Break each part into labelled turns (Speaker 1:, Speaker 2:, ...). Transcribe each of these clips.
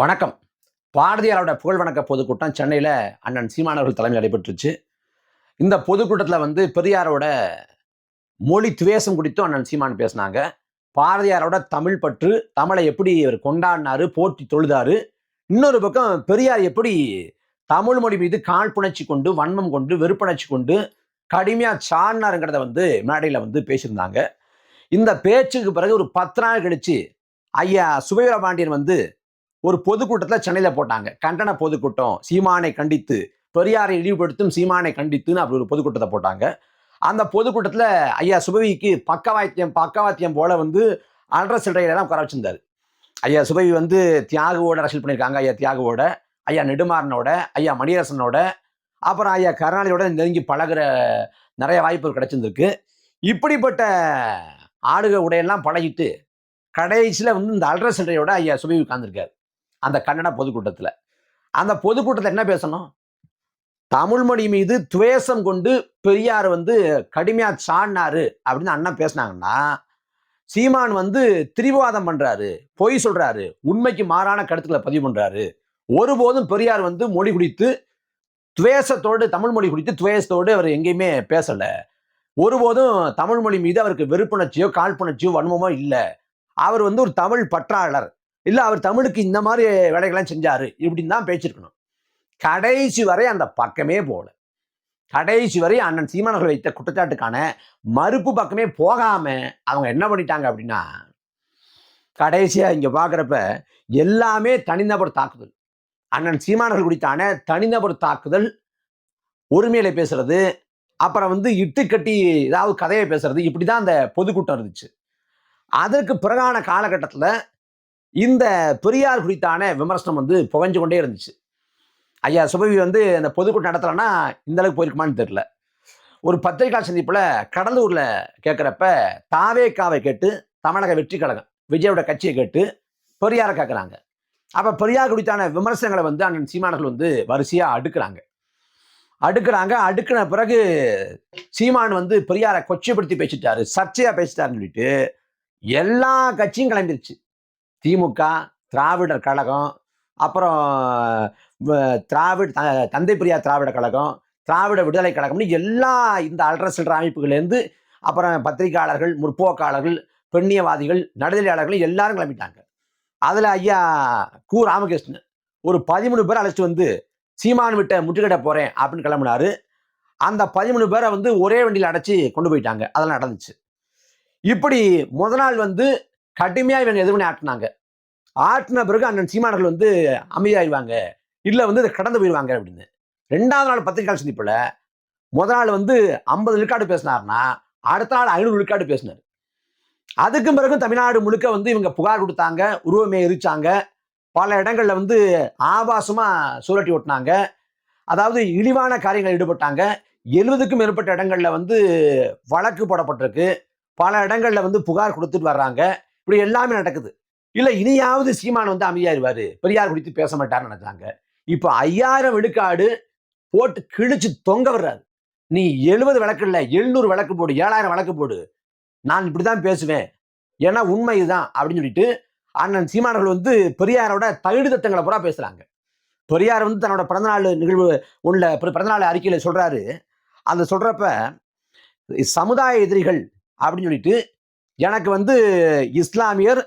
Speaker 1: வணக்கம். பாரதியாரோட புகழ் வணக்க பொதுக்கூட்டம் சென்னையில் அண்ணன் சீமானவர்கள் தலைமை நடைபெற்றுச்சு. இந்த பொதுக்கூட்டத்தில் வந்து பெரியாரோட மொழி துவேஷம் குறித்தும் அண்ணன் சீமான் பேசினாங்க. பாரதியாரோட தமிழ் பற்று தமிழை எப்படி அவர் கொண்டாடினாரு போற்றி தொழுதாரு. இன்னொரு பக்கம் பெரியார் எப்படி தமிழ் மொழி மீது காழ்ப்புணர்ச்சி கொண்டு வன்மம் கொண்டு வெறுப்புணர்ச்சி கொண்டு கடுமையாக சாடினாருங்கிறத வந்து மேடையில் வந்து பேசியிருந்தாங்க. இந்த பேச்சுக்கு பிறகு ஒரு பத்து நாள் கழிச்சு ஐயா சுபவீர பாண்டியன் வந்து ஒரு பொதுக்கூட்டத்தில் சென்னையில் போட்டாங்க. கண்டன பொதுக்கூட்டம் சீமானை கண்டித்து பெரியாரை இழிவுபடுத்தும் சீமானை கண்டித்துன்னு அப்படி ஒரு பொதுக்கூட்டத்தை போட்டாங்க. அந்த பொதுக்கூட்டத்தில் ஐயா சுபவிக்கு பக்கவாத்தியம் பக்கவாத்தியம் போல வந்து அல்ட்ரஸ் சில்லறையெல்லாம் உட்கார வச்சிருந்தார். ஐயா சுபவி வந்து தியாகுவோட அரசியல் பண்ணியிருக்காங்க. ஐயா தியாகுவோட ஐயா நெடுமாறனோட ஐயா மணியரசனோட அப்புறம் ஐயா கருணாநிதியோட நெருங்கி பழகுற நிறைய வாய்ப்புகள் கிடைச்சிருந்திருக்கு. இப்படிப்பட்ட ஆடுக உடையெல்லாம் பழகிட்டு கடைசியில் வந்து இந்த அல்ட்ரஸ் சில்லறையோட ஐயா சுபவி உட்கார்ந்துருக்காரு. அந்த கன்னட பொதுக்கூட்டத்தில். அந்த பொதுக்கூட்டத்தில் என்ன பேசணும்? தமிழ் மொழி மீது துவேஷம் கொண்டு பெரியார் வந்து கடுமையாக சாடினாரு அப்படின்னு அண்ணன் பேசினாங்கன்னா சீமான் வந்து திரிவாதம் பண்றாரு பொய் சொல்றாரு உண்மைக்கு மாறான கருத்துக்களை பதிவு பண்றாரு. ஒருபோதும் பெரியார் வந்து மொழி குறித்து துவேஷத்தோடு தமிழ் மொழி குறித்து துவேஷத்தோடு அவர் எங்கேயுமே பேசலை. ஒருபோதும் தமிழ் மொழி மீது அவருக்கு வெறுப்புணர்ச்சியோ காழ்ப்புணர்ச்சியோ வன்மமோ இல்லை. அவர் வந்து ஒரு தமிழ் பற்றாளர். இல்லை அவர் தமிழுக்கு இந்த மாதிரி வேலைகள்லாம் செஞ்சாரு. இப்படின்னு தான் பேச்சிருக்கணும் கடைசி வரை அந்த பக்கமே போகல. கடைசி வரை அண்ணன் சீமானவர்கள் வைத்த குற்றச்சாட்டுக்கான மறுப்பு பக்கமே போகாம அவங்க என்ன பண்ணிட்டாங்க அப்படின்னா கடைசியாக இங்கே பார்க்குறப்ப எல்லாமே தனிநபர் தாக்குதல். அண்ணன் சீமானவர்கள் குறித்தான தனிநபர் தாக்குதல் உரிமையில பேசுறது அப்புறம் வந்து இட்டுக்கட்டி ஏதாவது கதையை பேசுறது இப்படிதான் அந்த பொதுக்கூட்டம் இருந்துச்சு. அதற்கு பிறகான காலகட்டத்தில் இந்த பெரியார் குறித்தான விமர்சனம் வந்து புகஞ்சு கொண்டே இருந்துச்சு. ஐயா சுபவி வந்து அந்த பொதுக்கூட்டம் நடத்தலைன்னா இந்தளவுக்கு போயிருக்குமான்னு தெரியல. ஒரு பத்திரிகா சந்திப்பில் கடலூரில் கேட்குறப்ப தாவேக்காவை கேட்டு தமிழக வெற்றி கழகம் விஜயோட கட்சியை கேட்டு பெரியாரை கேட்குறாங்க. அப்போ பெரியார் குறித்தான விமர்சனங்களை வந்து அண்ணன் சீமானர்கள் வந்து வரிசையாக அடுக்குறாங்க. அடுக்குறாங்க அடுக்கின பிறகு சீமான் வந்து பெரியாரை கொச்சைப்படுத்தி பேசிட்டாரு சர்ச்சையாக பேசிட்டாருன்னு சொல்லிட்டு எல்லா கட்சியும் கிளம்பிருச்சு. திமுக திராவிடர் கழகம் அப்புறம் திராவிட த- தந்தை பெரியார் திராவிட கழகம் திராவிட விடுதலை கழகம்னு எல்லா இந்த அல்ற சில்லற அமைப்புகள்லேருந்து அப்புறம் பத்திரிகையாளர்கள் முற்போக்காளர்கள் பெண்ணியவாதிகள் நடுதலையாளர்கள் எல்லாரும் கிளம்பிட்டாங்க. அதில் ஐயா கு. ராமகிருஷ்ணன் ஒரு பதிமூணு பேர் அழைச்சிட்டு வந்து சீமான் விட்ட முற்றுகிட போகிறேன் அப்படின்னு கிளம்புனாரு. அந்த பதிமூணு பேரை வந்து ஒரே வண்டியில் அடைச்சி கொண்டு போயிட்டாங்க. அதெல்லாம் நடந்துச்சு. இப்படி முத நாள் வந்து கடுமையாக இவங்க எதிர்வினை ஆட்டினாங்க. ஆட்டின பிறகு அண்ணன் சீமானர்கள் வந்து அமைதியாயிடுவாங்க. இல்லை வந்து இதை கடந்து போயிடுவாங்க அப்படின்னு. ரெண்டாவது நாள் பத்திரிகையாளர் சந்திப்பில் முதல் நாள் வந்து ஐம்பது விழுக்காடு பேசினார்னா அடுத்த நாள் ஐநூறு விழுக்காடு பேசினார். அதுக்கும் பிறகு தமிழ்நாடு முழுக்க வந்து இவங்க புகார் கொடுத்தாங்க உருவமே எரிச்சாங்க. பல இடங்களில் வந்து ஆபாசமாக சூழட்டி ஓட்டினாங்க. அதாவது இழிவான காரியங்கள் ஈடுபட்டாங்க. எழுபதுக்கும் மேற்பட்ட இடங்களில் வந்து வழக்கு போடப்பட்டிருக்கு. பல இடங்களில் வந்து புகார் கொடுத்துட்டு வர்றாங்க. இப்படி எல்லாமே நடக்குது. இல்லை இனியாவது சீமான் வந்து அமைதியாயிருவாரு பெரியார் குறித்து பேச மாட்டார்னு நினைச்சாங்க இப்போ ஐயாயிரம் விழுக்காடு போட்டு கிழிச்சு தொங்க வர்றாரு நீ எழுபது வழக்கு இல்லை எழுநூறு வழக்கு போடு ஏழாயிரம் வழக்கு போடு. நான் இப்படி தான் பேசுவேன். ஏன்னா உண்மை இதுதான் அப்படின்னு சொல்லிட்டு அண்ணன் சீமானர்கள் வந்து பெரியாரோட தகுதி தத்தங்களை பூரா பேசுகிறாங்க பெரியார் வந்து தன்னோட பிறந்தநாள் நிகழ்வு உள்ள பிறந்தநாள் அறிக்கையில் சொல்கிறாரு அந்த சொல்கிறப்ப சமுதாய எதிரிகள் அப்படின்னு சொல்லிட்டு எனக்கு வந்து இஸ்லாமியர்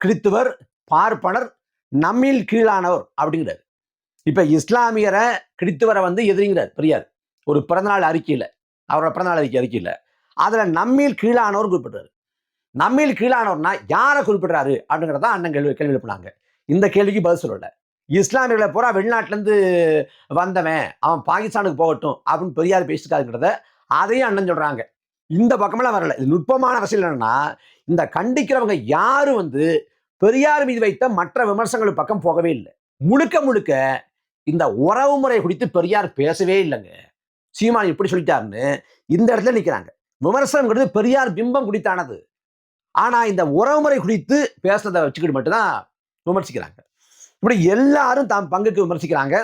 Speaker 1: கிறித்துவர் பார்ப்பனர் நம்மில் கீழானவர் அப்படிங்கிறார். இப்போ இஸ்லாமியரை கிறித்துவரை வந்து எதிரிங்கிறார். பெரியார் ஒரு பிறந்தநாள் அறிக்கையில் அவரோட பிறந்தநாள் அறிக்கை அறிக்கையில். அதில் நம்மில் கீழானவர் குறிப்பிட்டாரு நம்மில் கீழானவர்னா யாரை குறிப்பிடுறாரு அப்படிங்கிறத அண்ணன் கேள்வி கேள்வி எழுப்பினாங்க இந்த கேள்விக்கு பதில் சொல்லலை. இஸ்லாமியர்களை பூரா வெளிநாட்டிலேருந்து வந்தவன் அவன் பாகிஸ்தானுக்கு போகட்டும் அப்படின்னு பெரியார் பேசிட்டாருங்கிறத அதையும் அண்ணன் சொல்கிறாங்க இந்த பக்கமெல்லாம் வரல. இது நுட்பமான அரசியல் என்னன்னா இந்த கண்டிக்கிறவங்க யாரும் வந்து பெரியார் மீது வைத்த மற்ற விமர்சனங்கள் பக்கம் போகவே இல்லை. முழுக்க முழுக்க இந்த உறவு முறை குறித்து பெரியார் பேசவே இல்லைங்க. சீமான் இப்படி சொல்லிட்டாருன்னு இந்த இடத்துல நிற்கிறாங்க விமர்சனங்கிறது பெரியார் பிம்பம் குறித்தானது ஆனா இந்த உறவுமுறை குறித்து பேசுனதை வச்சுக்கிட்டு மட்டும்தான் விமர்சிக்கிறாங்க. இப்படி எல்லாரும் தாம் பங்குக்கு விமர்சிக்கிறாங்க.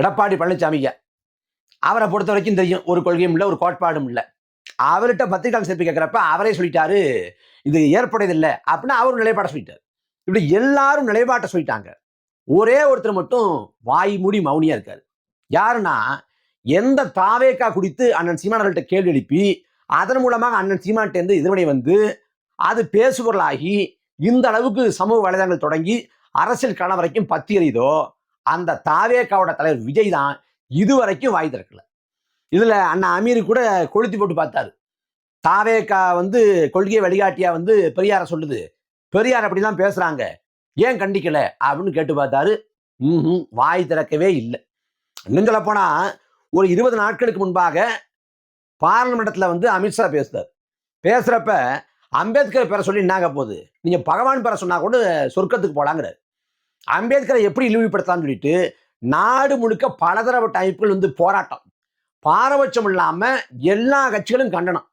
Speaker 1: எடப்பாடி பழனிசாமிங்க. அவரை பொறுத்த வரைக்கும் தெரியும் ஒரு கொள்கையும் இல்லை ஒரு கோட்பாடும் இல்லை. அவர்கிட்ட பத்திரிகை சேர்ப்பு கேட்குறப்ப அவரே சொல்லிட்டாரு இது ஏற்புடையதில்லை அப்படின்னு அவர் நிலைப்பாட்டை சொல்லிட்டார். இப்படி எல்லாரும் நிலைப்பாட்டை சொல்லிட்டாங்க. ஒரே ஒருத்தர் மட்டும் வாய் மூடி மௌனியா இருக்காரு. யாருன்னா எந்த தாவேக்கா குறித்து அண்ணன் சீமானவர்கள்ட்ட கேள்வி எழுப்பி அதன் மூலமாக அண்ணன் சீமான்ட்டேருந்து எதிர்வினை வந்து அது பேசுபொருளாகி இந்த அளவுக்கு சமூக வலைதளங்கள் தொடங்கி அரசியல் களம் வரைக்கும் பத்தி அந்த தாவேக்காவோட தலைவர் விஜய் தான் இதுவரைக்கும் வாய் திறக்கல. இதில் அண்ணா அமீர் கூட கொளுத்தி போட்டு பார்த்தாரு. தாவேக்கா வந்து கொள்கையை வழிகாட்டியா வந்து பெரியார சொல்லுது. பெரியார் அப்படிலாம் பேசுறாங்க. ஏன் கண்டிக்கல? அப்படின்னு கேட்டு பார்த்தாரு. ம் வாய் திறக்கவே இல்லை. இன்னும் சொல்ல போனா ஒரு இருபது நாட்களுக்கு முன்பாக பார்லிமெண்டத்தில் வந்து அமித்ஷா பேசுறார். பேசுறப்ப அம்பேத்கர் பேர சொல்லி என்னாக போகுது? நீங்க பகவான் பேர சொன்னா கூட சொர்க்கத்துக்கு போலாங்கிறார். அம்பேத்கரை எப்படி இழிவுபடுத்தலாம்னு சொல்லிட்டு நாடு முழுக்க பலதரப்பட்ட அமைப்புகள் வந்து போராட்டம். பாரபட்சம் இல்லாம எல்லா கட்சிகளும் கண்டனம்.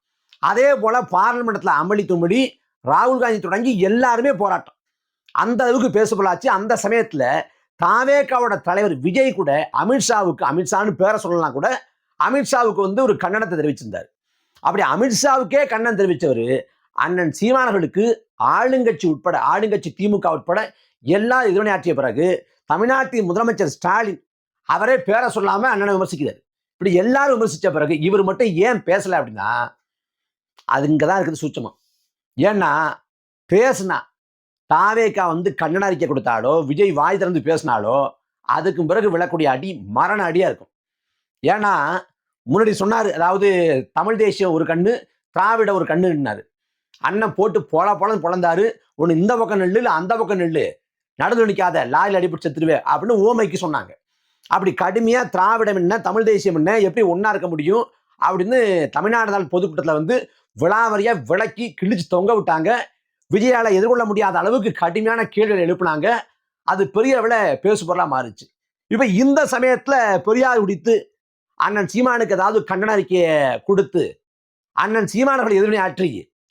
Speaker 1: அதே போல பார்லிமெண்ட்ல அமளி தும்படி ராகுல் காந்தி தொடங்கி எல்லாருமே போராட்டம். அந்த அளவுக்கு பேசப்படாச்சு அந்த சமயத்துல தாவேக்காவோட தலைவர் விஜய் கூட அமித்ஷாவுக்கு அமித்ஷான்னு பேரை சொல்லலாம் கூட அமித்ஷாவுக்கு வந்து ஒரு கண்டனத்தை தெரிவிச்சிருந்தார். அப்படி அமித்ஷாவுக்கே கண்டனம் தெரிவித்தவர் அண்ணன் சீமானர்களுக்கு ஆளுங்கட்சி உட்பட ஆளுங்கட்சி திமுக உட்பட எல்லா எதிர்வினையாற்றிய பிறகு தமிழ்நாட்டின் முதலமைச்சர் ஸ்டாலின் அவரே பேரை சொல்லாமல் அண்ணனை விமர்சிக்கிறார். இப்படி எல்லாரும் விமர்சித்த பிறகு இவர் மட்டும் ஏன் பேசலை அப்படின்னா அது இங்கே தான் இருக்குது சூட்சமம். ஏன்னா பேசுனா தாவேக்கா வந்து கண்ணன அறிக்கை கொடுத்தாலோ விஜய் வாய் திறந்து பேசினாலோ அதுக்கு பிறகு விழக்கூடிய அடி மரண அடியாக இருக்கும். ஏன்னா முன்னாடி சொன்னார் அதாவது தமிழ் தேசியம் ஒரு கண்ணு திராவிட ஒரு கண்ணுன்னாரு அண்ணன் போட்டு பொல பொலன்னு பொழந்தாரு ஒன்று இந்த பக்கம் நெல்லு இல்லை அந்த பக்கம் நெல்லு நடந்து நிற்காத லாயில் அடிபிடிச்சு செத்துருவே அப்படின்னு ஓமைக்கு சொன்னாங்க. அப்படி கடுமையா திராவிடம் என்ன தமிழ் தேசியம் என்ன எப்படி ஒன்றா இருக்க முடியும் அப்படின்னு தமிழ்நாடு நாள் பொதுக்கூட்டத்தில் வந்து விழாவரியா விளக்கி கிழிச்சு தொங்க விட்டாங்க. விஜயால எதிர்கொள்ள முடியாத அளவுக்கு கடுமையான கேள்விகள் எழுப்புனாங்க. அது பெரிய அளவில் பேசு பொருளாக மாறுச்சு. இப்போ இந்த சமயத்தில் பெரியார் குடித்து அண்ணன் சீமானுக்கு ஏதாவது கண்டன அறிக்கையை கொடுத்து அண்ணன் சீமானவர்கள் எதிர்வினை ஆற்றி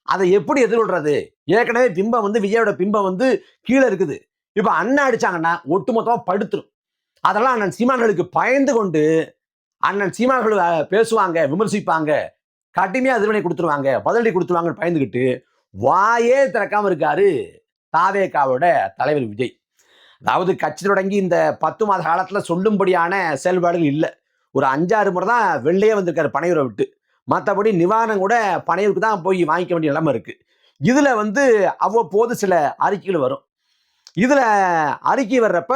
Speaker 1: அதை எப்படி எதிர்கொள்றது? ஏற்கனவே பிம்பம் வந்து விஜயோட பிம்பம் வந்து கீழே இருக்குது. இப்போ அண்ணன் அடிச்சாங்கன்னா ஒட்டுமொத்தமாக படுத்துரும். அதெல்லாம் அண்ணன் சீமான்களுக்கு பயந்து கொண்டு அண்ணன் சீமான்கள் பேசுவாங்க விமர்சிப்பாங்க. கடுமையாக எதிர்வினை கொடுத்துருவாங்க பதிலடி கொடுத்துருவாங்கன்னு பயந்துக்கிட்டு வாயே திறக்காமல் இருக்காரு தாவேகாவோட தலைவர் விஜய். அதாவது கட்சி தொடங்கி இந்த பத்து மாத காலத்தில் சொல்லும்படியான செயல்பாடுகள் இல்லை. ஒரு அஞ்சாறு முறை தான் வெளிலே வந்திருக்காரு பனையூரை விட்டு. மற்றபடி நிவாரணம் கூட பனையூருக்கு தான் போய் வாங்கிக்க வேண்டிய நிலைமை இருக்குது இதில் வந்து அவ்வப்போது சில அறிக்கைகள் வரும். இதில் அறிக்கை வர்றப்ப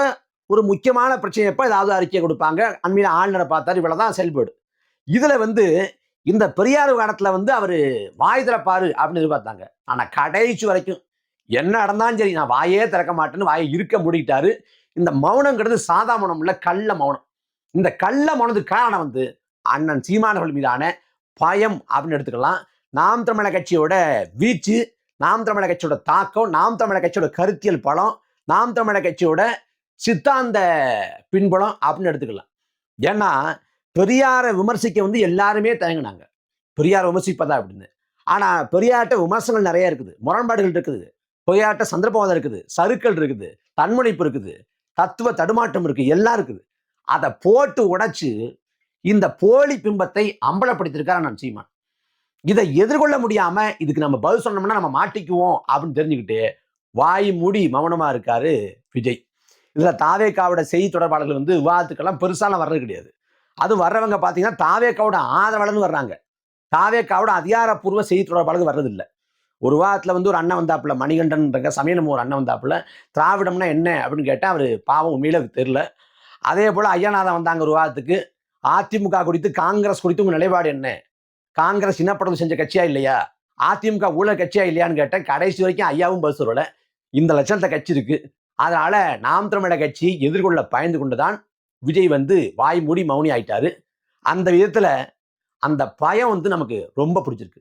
Speaker 1: ஒரு முக்கியமான பிரச்சனையப்ப ஏதாவது அறிக்கை கொடுப்பாங்க? அண்மையில் ஆளுநரை பார்த்தார் இவ்வளவுதான் செயல்பாடு இதுல வந்து இந்த பெரியார் காலத்துல வந்து அவரு வாய் திறப்பாரு அப்படின்னு எதிர்பார்த்தாங்க. ஆனா கடைசி வரைக்கும் என்ன நடந்தாலும் சரி நான் வாயே திறக்க மாட்டேன்னு வாயை இருக்க மூடிட்டாரு இந்த மௌனங்கிறது சாதா மௌனம் இல்லை கள்ள மௌனம். இந்த கள்ள மௌனத்துக்கு காரணம் வந்து அண்ணன் சீமானவர்கள் மீதான பயம் அப்படின்னு எடுத்துக்கலாம். நாம் தமிழக கட்சியோட வீச்சு நாம் தமிழக கட்சியோட தாக்கம் நாம் தமிழக கட்சியோட கருத்தியல் பலம் நாம் தமிழக கட்சியோட சித்தாந்த பின்புலம் அப்படின்னு எடுத்துக்கலாம். ஏன்னா பெரியாரை விமர்சிக்க வந்து எல்லாருமே தயங்குனாங்க. பெரியார் விமர்சிப்பதா அப்படின்னு. ஆனா பெரியார்ட்ட விமர்சனங்கள் நிறைய இருக்குது. முரண்பாடுகள் இருக்குது. பெரியார்ட்ட சந்தர்ப்பவாதம் இருக்குது. சருக்கள் இருக்குது. தன்முனைப்பு இருக்குது. தத்துவ தடுமாட்டம் இருக்கு. எல்லாம் இருக்குது. அதை போட்டு உடைச்சு இந்த போலி பிம்பத்தை அம்பலப்படுத்தியிருக்காரு நான் சீமான். இதை எதிர்கொள்ள முடியாம இதுக்கு நம்ம பதில் சொன்னோம்னா நம்ம மாட்டிக்குவோம் அப்படின்னு தெரிஞ்சுக்கிட்டு வாய் மூடி மௌனமா இருக்காரு விஜய். இதில் தாவேக்காவோட செய்தி தொடர்பாளர்கள் வந்து விவாதத்துக்கெல்லாம் பெருசாலாம் வர்றது கிடையாது. அது வர்றவங்க பார்த்தீங்கன்னா தாவேக்காவோட ஆதரவாளர்னு வர்றாங்க. தாவேக்காவோட அதிகாரப்பூர்வ செய்தி தொடர்பாளர்கள் வர்றதில்லை. ஒரு விவாதத்தில் வந்து ஒரு அண்ணன் வந்தாப்புல மணிகண்டன்ன்ற சமயம் ஒரு அண்ணன் வந்தாப்புல திராவிடம்னா என்ன அப்படின்னு கேட்டால் அவர் பாவம் உண்மையில தெரில அதே போல் ஐயாநாதன் வந்தாங்க ஒரு விவாதத்துக்கு அதிமுக குறித்து காங்கிரஸ் குறித்து உங்கள் நிலைப்பாடு என்ன? காங்கிரஸ் இனப்படுதல் செஞ்ச கட்சியா இல்லையா? அதிமுக ஊழல் கட்சியா இல்லையான்னு கேட்டேன் கடைசி வரைக்கும் ஐயாவும் பதில் சொல்லலை இந்த லட்சத்தை கட்சி இருக்குது அதனால நாம் தமிழக கட்சி எதிர்கொள்ள பயந்து கொண்டுதான் விஜய் வந்து வாய் மூடி மௌனி ஆயிட்டாரு. அந்த விதத்துல அந்த பயம் வந்து நமக்கு ரொம்ப பிடிச்சிருக்கு.